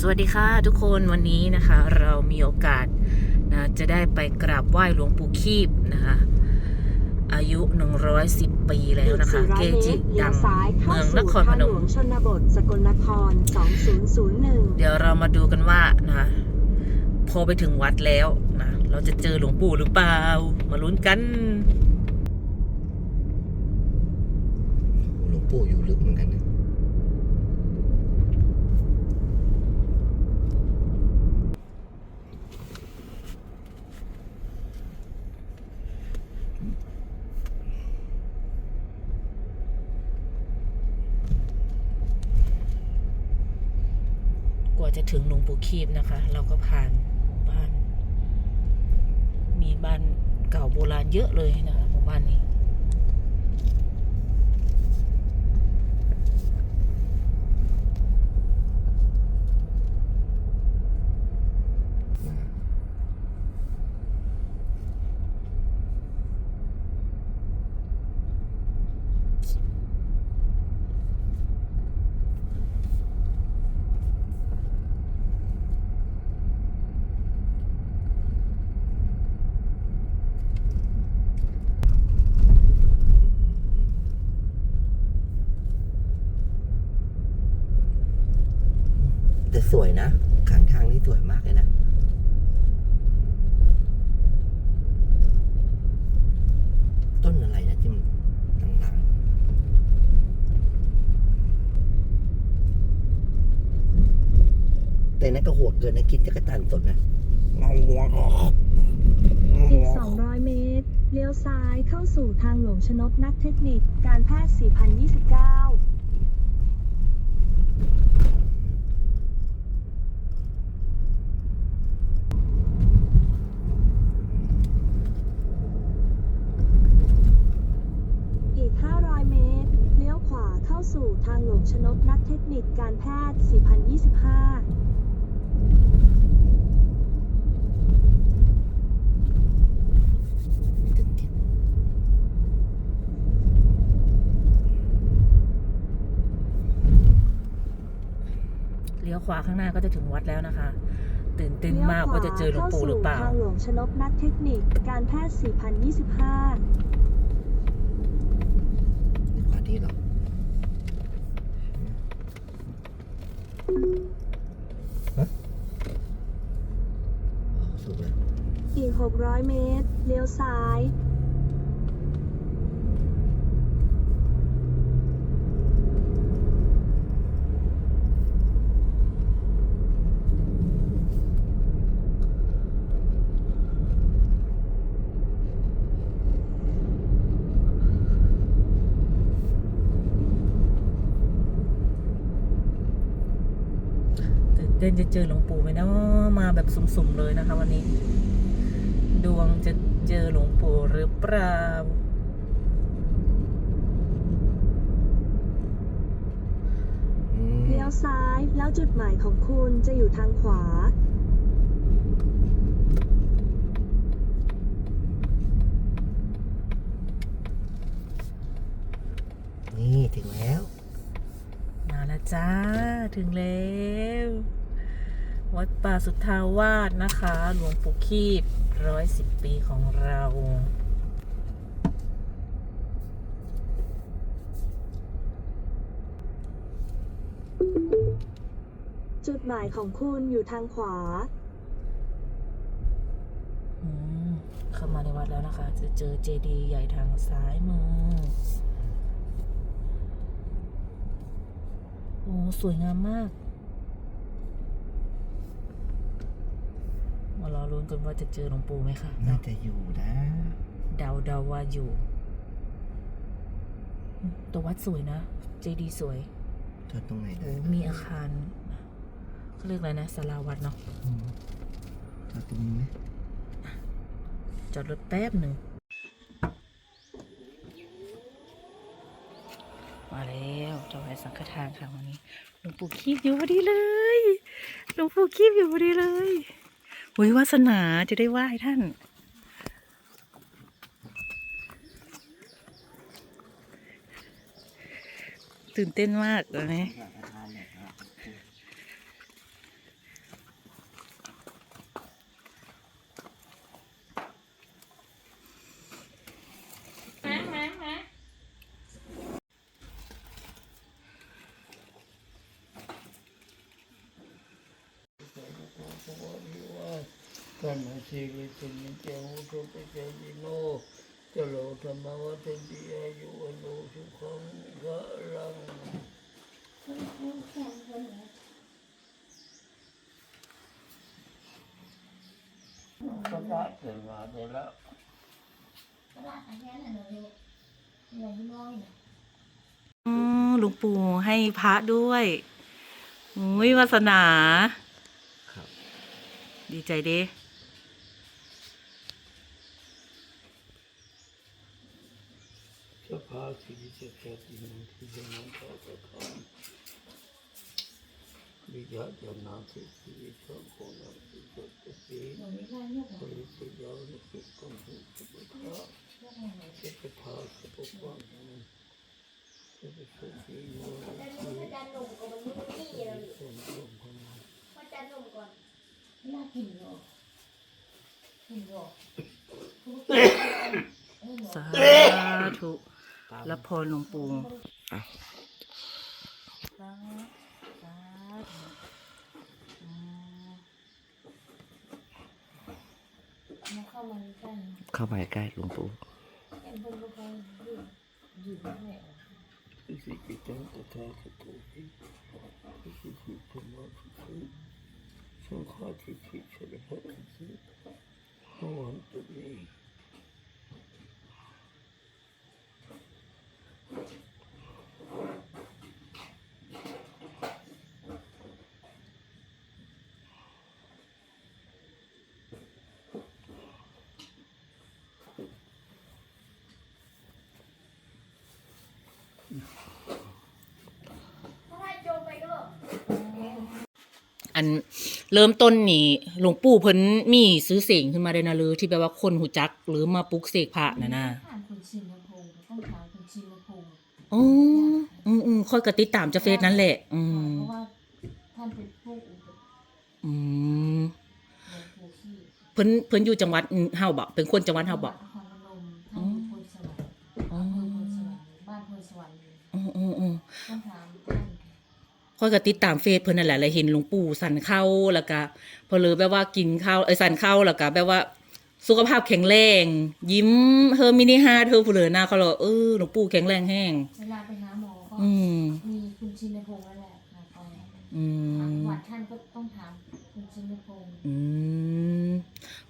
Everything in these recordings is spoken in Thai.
สวัสดีค่ะทุกคนวันนี้นะคะ เรามีโอกาสนะจะได้ไปกราบไหว้หลวงปู่คีบนะคะ อายุ 110 ปีแล้วนะคะ เกจิดังเมืองนครพนมชนบทสกลนคร 2001 เดี๋ยวเรามาดูกันว่านะพอไปถึงวัดแล้วนะเราจะเจอหลวงปู่หรือเปล่า มาลุ้นกันหลวงปู่อยู่ลึกเหมือนกันนะ ถึงหลวงปู่คีบนะคะ เราก็ผ่านบ้าน มีบ้านเก่าโบราณเยอะเลยนะคะหมู่บ้านนี้ สวยนะข้างทางนี่สวยมากเลยนะต้นอะไรนะที่มันต่างๆแต่นั่นก็โหดเกินนะกินจักรจันทร์สดนะงองัวงออีก 200 เมตร เลี้ยวซ้ายเข้าสู่ทางหลวงชนกนักเทคนิค การแพทย์ 4029 อีก 500 เมตร เลี้ยวขวาเข้าสู่ทางหลวง ชนกนักเทคนิคการแพทย์ 4025ถึงที่เลี้ยวขวาข้างหน้าก็จะถึงวัดแล้วนะคะ ตื่นเต้นมากว่าจะเจอหลวงปู่หรือเปล่า ทางหลวงชนกนักเทคนิคการแพทย์ 4025 มีขวาที่เหรอฮะอ๋อสุดเลย อีก 600 เมตร เลี้ยวซ้ายเต้นจะเจอหลวงปู่ไหมนะมาแบบสุ่มๆเลยนะคะวันนี้ ดวงจะเจอหลวงปู่หรือเปล่าอืมเลี้ยวซ้ายแล้วจุดหมายของคุณจะอยู่ทางขวา นี่ถึงแล้ว มาแล้วจ้า ถึงแล้ว วัดป่าสุทธาวาสนะคะ หลวงปู่คีบ ร้อยสิบปีของเรา จุดหมายของคุณอยู่ทางขวา อืมเข้ามาในวัดแล้วนะคะ จะเจอเจดีย์ใหญ่ทางซ้ายมือ โอ้ สวยงามมาก มารอ ลุ้นกันว่าจะเจอหลวงปู่ไหมคะน่าจะอยู่นะ เดาเดาว่าอยู่อืมแต่วัดสวยนะ เจดีย์สวยจอดตรงไหนโอ้ได้มีอาคารเขาเรียกอะไรนะศาลาวัดเนาะอืมจอดตรงนี้ไหมจอดรถแป๊บหนึ่ง มาแล้วถวายสังฆทานค่ะวันนี้หลวงปู่คีบอยู่พอดีเลยหลวงปู่คีบอยู่พอดีเลย หุยวาสนาจะได้ไหว้ท่าน ตื่นเต้นมากเลยประธานเนี่ยครับ กันมาชีวิตนิจหุทุปเจวิโนจโลธรรมวัฏติอายุวโนสุขังกะลังก็ได้เกิดมาได้แล้วอืมหลวงปู่ให้พระด้วยอุ้ยวาสนาครับดีใจเด้ ภาสิริสัจจตินังทิจนังตาตะคังวิญญาณนาทิสิริสังโฆนังสิสัตติปิปริสิยานุสุขังหุสุปะทาสุปะทาสุปะวังสุปะสุขีโยนิสิสุนทรพนังสาธุ รับพรหลวงปู่อะสาสาธุอืมมาเข้ามาใกล้เข้ามาใกล้หลวงปู่เอ็นเพิ่นก็ไปยืดยืดไม่ให้ออกอิสิกิตังตถาคโตภิอิสิกิธรรมะทิสิสังฆาทิสิสรพัทิสิภวันตุเม อันเริ่มต้นนี่หลวงปู่เพิ่นมีซื้อเสียงขึ้นมาได้นะเลยที่แบบว่าคนหูจัก หรือมาปลุกเสกพระน่ะนะถามคุณชินพงศ์ต้องถามคุณชินพงศ์อ๋ออืมอืมค่อยก็ติดตามจะเฟซนั่นแหละ อืมเพราะว่าท่านเป็นผู้อุปอืมหลวงปู่ขี้เพิ่นเพิ่นอยู่จังหวัดเฮาบ่เป็นคนจังหวัดเฮาบ่ ค่อยก็ติดตามเฟซเพิ่นนั่นแหละแล้วเห็นหลวงปู่สั่นเข้าแล้วก็พอเลยแบบว่ากินข้าวเอ้ยสั่นเข้าแล้วก็แบบว่า สุขภาพแข็งแรง ยิ้มเฮอมินิฮาร์ทเธอผู้เหลือหน้าเขาเลยเออหลวงปู่แข็งแรงแห้ง เวลาไปหาหมอก็อืม มีคุณชินพงศ์นั่นแหละพาไปอืถามมวัดท่านก็ต้องถามคุณชินพงศ์อืม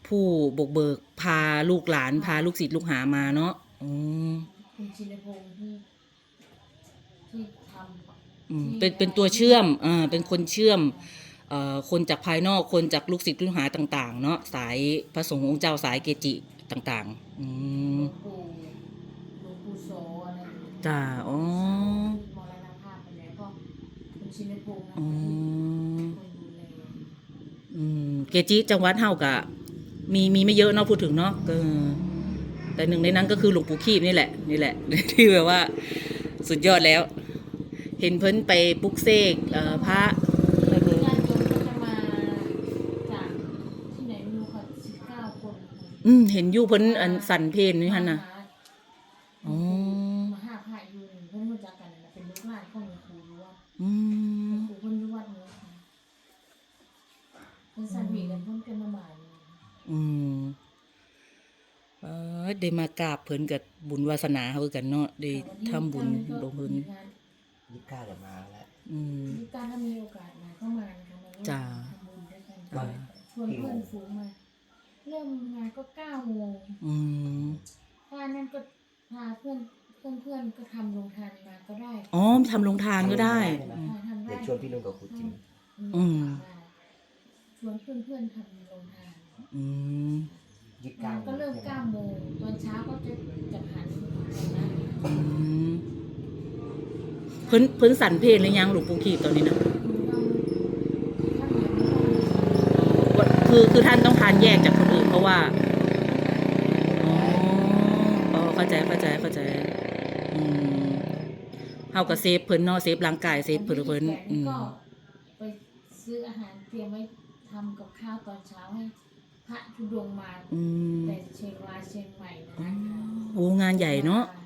ผู้บกเบิกพาลูกหลานพาลูกศิษย์ลูกหามาเนาะอืมคุณชินพงศ์ที่ที่ทำ อืมเป็นเป็นตัวเชื่อมอ่าเป็นคนเชื่อมเอ่อคนจากภายนอกคนจากลูกศิษย์ลูกหาต่าง ๆ เนาะสายพระสงฆ์องค์เจ้าสายเกจิต่างๆอืหลมวงปู่หลวงปู่โสอะไรอย่างเงี้ยจ้าอ๋อมรณภาพไปแล้วก็คุณชินพงศ์นะอืคะที่มคนดูแลอืมเกจิจังหวัดเฮากะ มีมีไม่เยอะเนาะพูดถึงเนาะเออแต่หนึ่งในนั้นก็คือหลวงปู่ขีบนี่แหละนี่แหละ ที่แบบว่า สุดยอดแล้ว เห็นเพิ่นไปปลุกเสกเอ่อพระญาติโยมก็จะมาจากที่ไหนไม่รู้ค่ะสิบเก้าคนค่ะอืมเห็นอยู่เพิ่นอันสั่นเพลนนี่ฮะน่ะอ๋อมาห้าพระอยู่หนึ่งเพิ่นรู้จักกันนะเป็นลูกหลานของหลวงปู่รู้ว่าอืมหลวงปู่เพิ่นรู้วัดนี้ค่ะเป็นสันวีกันเพิ่นกันมาหมายเลยอืมเออได้มากราบเพิ่นกับบุญวาสนาเฮาคือกันเนาะได้ทำบุญลงเพิ่นมีงาน ยี่สิบเก้าจะมาแล้ว อืม มีการถ้ามีโอกาสมาก็มานะคะมาร่วมจ้า ทำบุญด้วยกันจ้า ชวนเพื่อนฝูงมา เริ่มงานก็เก้าโมงอืมถ้านั่นก็พาเพื่อนเพื่อนเพื่อนๆก็ทำโรงทานมาก็ได้อ๋อทำโรงทานก็ได้ ทำทำได้เดี๋ยวชวนพี่นุ่นกับครูจิมอืม ชวนเพื่อนเพื่อนๆทำโรงทานอืม ยี่สิบเก้างานก็เริ่มเก้าโมงตอนเช้าก็จะจะหันนะอืม เพิ่นเพิ่นสั่นเพลนหรือยังหลวงปู่ขีบตอนนี้นะว่าคือคือท่านต้องทานแยกจากคนอื่นเพราะว่าอ๋ออ๋อเข้าใจเข้าใจเข้าใจอืมเฮาก็เซฟเพิ่นเนาะเซฟร่างกายเซฟเพิ่นเพิ่นอืมก็ไปซื้ออาหารเตรียมไว้ทำกับข้าวตอนเช้าให้พระทุดงค์มาอืมแต่เชียงรายเชียงใหม่นะอ๋อคะโอ้งานใหญ่เนาะเ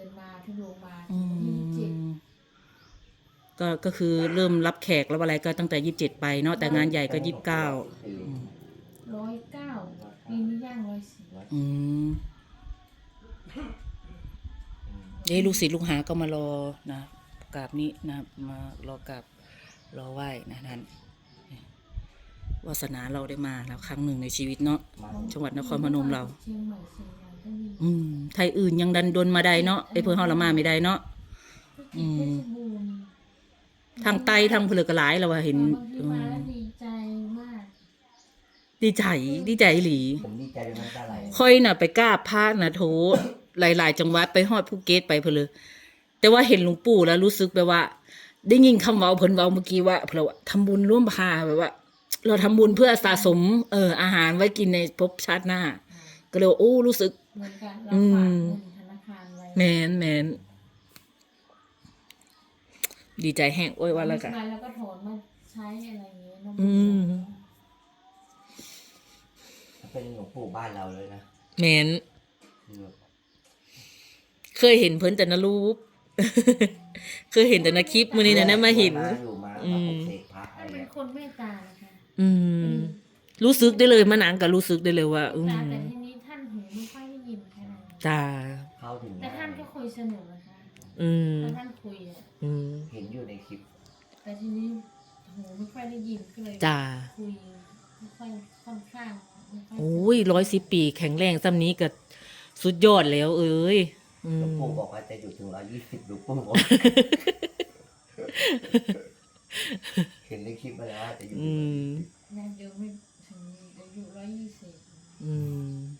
ดินมาทุดงค์มาอืที่เจ็ดมก็ก็คือเริ่มรับแขกรับอะไรก็ตั้งแต่ยี่สิบเจ็ดไปเนาะแต่งานใหญ่ก็ยี่สิบเก้าร้อยนั่งร้อยสี่อืมเดี๋ยวลูกศิษย์ลูกหาก็มารอนะกราบนี้นะมารอกราบรอไหว้นะท่านวาสนาเราได้มาแล้วครั้งหนึ่งในชีวิตเนาะมาจังหวัดนครพนมเรา เชียงใหม่เชียงรายก็มี อืมไทยอื่นยังดันดนมาได้เนาะไอ้เพื่อนเฮาละมาไม่ได้เนาะอืมเพชรบูรณ์ทางไตทางเพลือกหลายเราว่าเห็นบางทีอืมามแล้วดีใจมากดีใจดีใจอีหลี ผมดีใจจนน้ำตาไหลค่อยน่ะไปกราบพระนะโถหลาย ๆ จังหวัดไปฮอดภูเก็ตไปเพนเลยแต่ว่าเห็นหลวงปู่แล้วรู้สึกแบบว่า ได้ยินคำเว้าเพิ่นเว้าเมื่อกี้ว่าเพราะว่าทำบุญร่วมพาแบบว่า เราทำบุญเพื่อสะสม เอออาหารไว้กินในภพชาติหน้า ก็เลยว่าโอ้รู้สึก เหมือนกันเราอืฝากมเงินธนาคารไว้แมนแมนดีใจแห้งโอ้ยว่าแล้วกันใช่แล้วก็ถอนมาใช้อะไรอย่างเงี้ยนะอืมเป็นหลวงปู่บ้านเราเลยนะแมนคือแบบเคยเห็นเพิ่นแต่ในรูปเคยเห็นแต่ในคลิปมื้อนี้นะได้มาเห็นอยู่มาอืมามปลุกเสกพระอะท่านไรเป็นเงี้ยคนเมตตานะคะอืม รู้สึกได้เลยมานางก็รู้สึกได้เลยว่า อืม แค่นั้นตาเข้าถึงแต่ท่านก็คุยสนุกนะคะอืมถ้าท่านคุยอะอืมเห็นอยู่ในคลิป แต่ทีนี้หูไม่ค่อยได้ยินก็เลยจ้าคุยไม่ค่อยค่อนข้างไม่ค่อยโอ้ยร้อยสิบปีแข็งแรงซ้ำนี้ก็สุดยอดแล้ว เอ้ยอืหลวงมปู่บอกว่าจะอยู่ถึงร้อยยี่สิบหลวงปู่บอกเห็นในคลิปมาแล้วว่าจะอยู่ถึอืงมนะเดี๋ยวไม่ถึงอายุร้อยยี่สิบอืมเ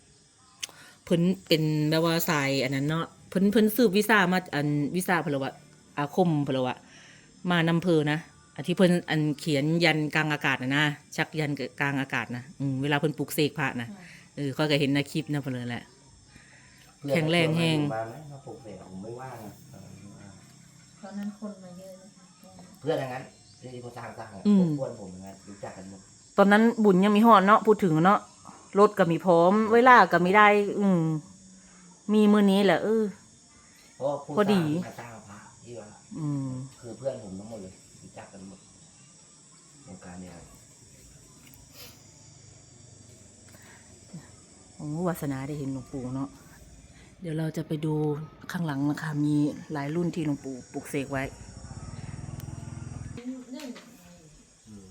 พิ่นเป็นแบบว่าสายอันนั้นเนาะเพิ่นเพิ่นซื้อวีซ่ามาอันวีซ่าเพนละวะอาคมเพนละวะมานำเพอนะอันที่เพิ่นอันเขียนยันกลางอากาศนะนะชักยันกลางอากาศนะอืมเวลาเพิ่นปลุกเสกพระนะเออเขาก็เห็นในคลิปนะเพิ่นเลยแหละเพื่อนแข็งแรงแฮงมาไหมมาปลุกเสกผมไม่ว่างอะเออไม่ว่างตอนนั้นคนมาเยอะนะคะเพื่อนทั้งนั้นที่เขาสร้างสร้างอะอืม พวกเพื่อนผมทั้งนั้นรู้จักกันหมดตอนนั้นบุญยังมีหอดเนาะพูดถึงเนาะ รถก็มีพร้อม เวลาก็มีได้ อืมมีมือนี้แหละเออ เพราะว่าผู้พอดี สร้างที่มาสร้างพระที่ว่าอืม คือเพื่อนผมทั้งหมดเลยรู้จักกันหมดวงการเนี่ยครับโอ้วาสนาได้เห็นหลวงปู่เนาะ เดี๋ยวเราจะไปดูข้างหลังนะคะ มีหลายรุ่นที่หลวงปู่ปลูกเสกไว้ นึ่ง อืม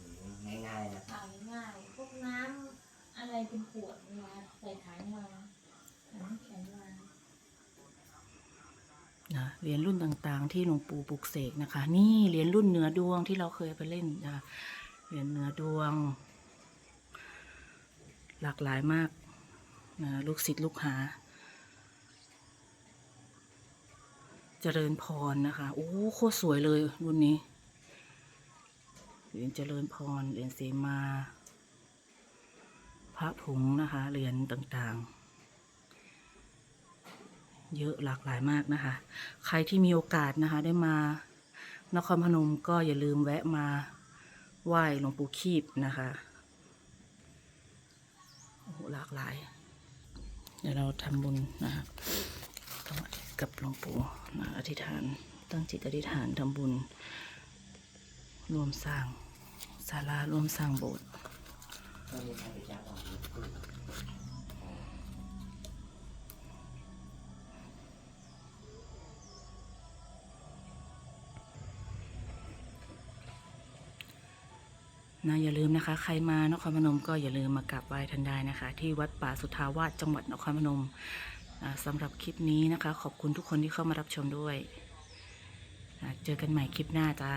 ง่ายๆนะ เอาง่ายๆพวกน้ำอะไรเป็นขวดมาใส่ถังมาถังแข็งมา นะ เหรียญรุ่นต่างๆ ที่หลวงปู่ปลูกเสกนะคะ นี่เหรียญรุ่นเหนือดวงที่เราเคยไปเล่นนะคะเหรียญเหนือดวง หลากหลายมากนะลูกศิษย์ลูกหา เจริญพรนะคะโอ้โคตรสวยเลยรุ่นนี้เหรียญเจริญพรเหรียญเสมา พระผงนะคะเหรียญต่างๆ เยอะหลากหลายมากนะคะ ใครที่มีโอกาสนะคะ ได้มานครพนมก็อย่าลืมแวะมาไหว้หลวงปู่คีบนะคะโอ้โหหลากหลาย เดี๋ยวเราทำบุญนะคะกับหลวงปู่นะอธิษฐาน ตั้งจิตอธิษฐานทำบุญ รวมสร้างศาลารวมสร้างโบสถ์ นะอย่าลืมนะคะ ใครมานครพนมก็อย่าลืมมากราบไหว้ท่านได้นะคะ ที่วัดป่าสุทาวาสจังหวัดนครพนมอ่าสำหรับคลิปนี้นะคะ ขอบคุณทุกคนที่เข้ามารับชมด้วย เจอกันใหม่คลิปหน้าจ้า